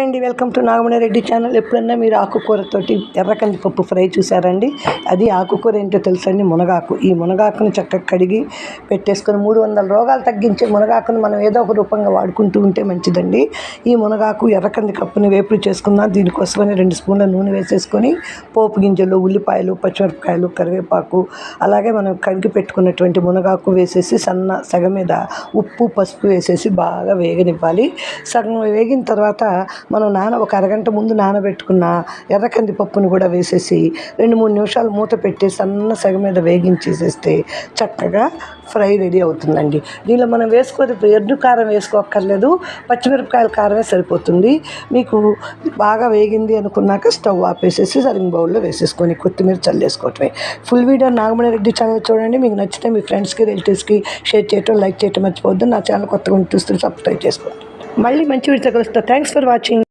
అండి welcome to Nagamani Reddy channel. ఎప్పుడన్నా మీరు ఆకుకూరతోటి ఎర్రకంది పప్పు ఫ్రై చూసారండి? అది ఆకుకూర ఏంటో తెలుసండి? మునగాకు. ఈ మునగాకుని చక్కగా కడిగి పెట్టేసుకొని మూడు వందల రోగాలు తగ్గించే మునగాకును మనం ఏదో ఒక రూపంగా వాడుకుంటూ ఉంటే మంచిదండి. ఈ మునగాకు ఎర్రకంది కప్పుని వేపుడు చేసుకుందాం. దీనికోసమని రెండు స్పూన్ల నూనె వేసేసుకొని పోపు గింజలు ఉల్లిపాయలు పచ్చిమిరపకాయలు కరివేపాకు అలాగే మనం కడిగి పెట్టుకున్నటువంటి మునగాకు వేసేసి సన్న సగం మీద ఉప్పు పసుపు వేసేసి బాగా వేగనివ్వాలి. సగం వేగిన తర్వాత మనం నాన ఒక అరగంట ముందు నానబెట్టుకున్న ఎర్ర కందిపప్పును కూడా వేసేసి రెండు మూడు నిమిషాలు మూత పెట్టి సన్న సగ మీద వేగించేసేస్తే చక్కగా ఫ్రై రెడీ అవుతుందండి. దీనిలో మనం వేసుకోదు ఎర్రు కారం వేసుకోక్కర్లేదు పచ్చిమిరపకాయల కారమే సరిపోతుంది. మీకు బాగా వేగింది అనుకున్నాక స్టవ్ ఆపేసేసి సరింగ్ బౌల్లో వేసేసుకొని కొత్తిమీర చల్లేసుకోవటమే. Full video Nagamani Reddy channel చూడండి. మీకు నచ్చితే మీ ఫ్రెండ్స్కి రిలేటివ్స్కి షేర్ చేయటం లైక్ చేయటం మర్చిపోవద్దు. నా ఛానల్ కొత్తగా చూస్తే సబ్స్క్రైబ్ చేసుకోండి. మళ్ళీ మంచి వీడితో కలుస్తా థ్యాంక్స్ ఫర్ వాచింగ్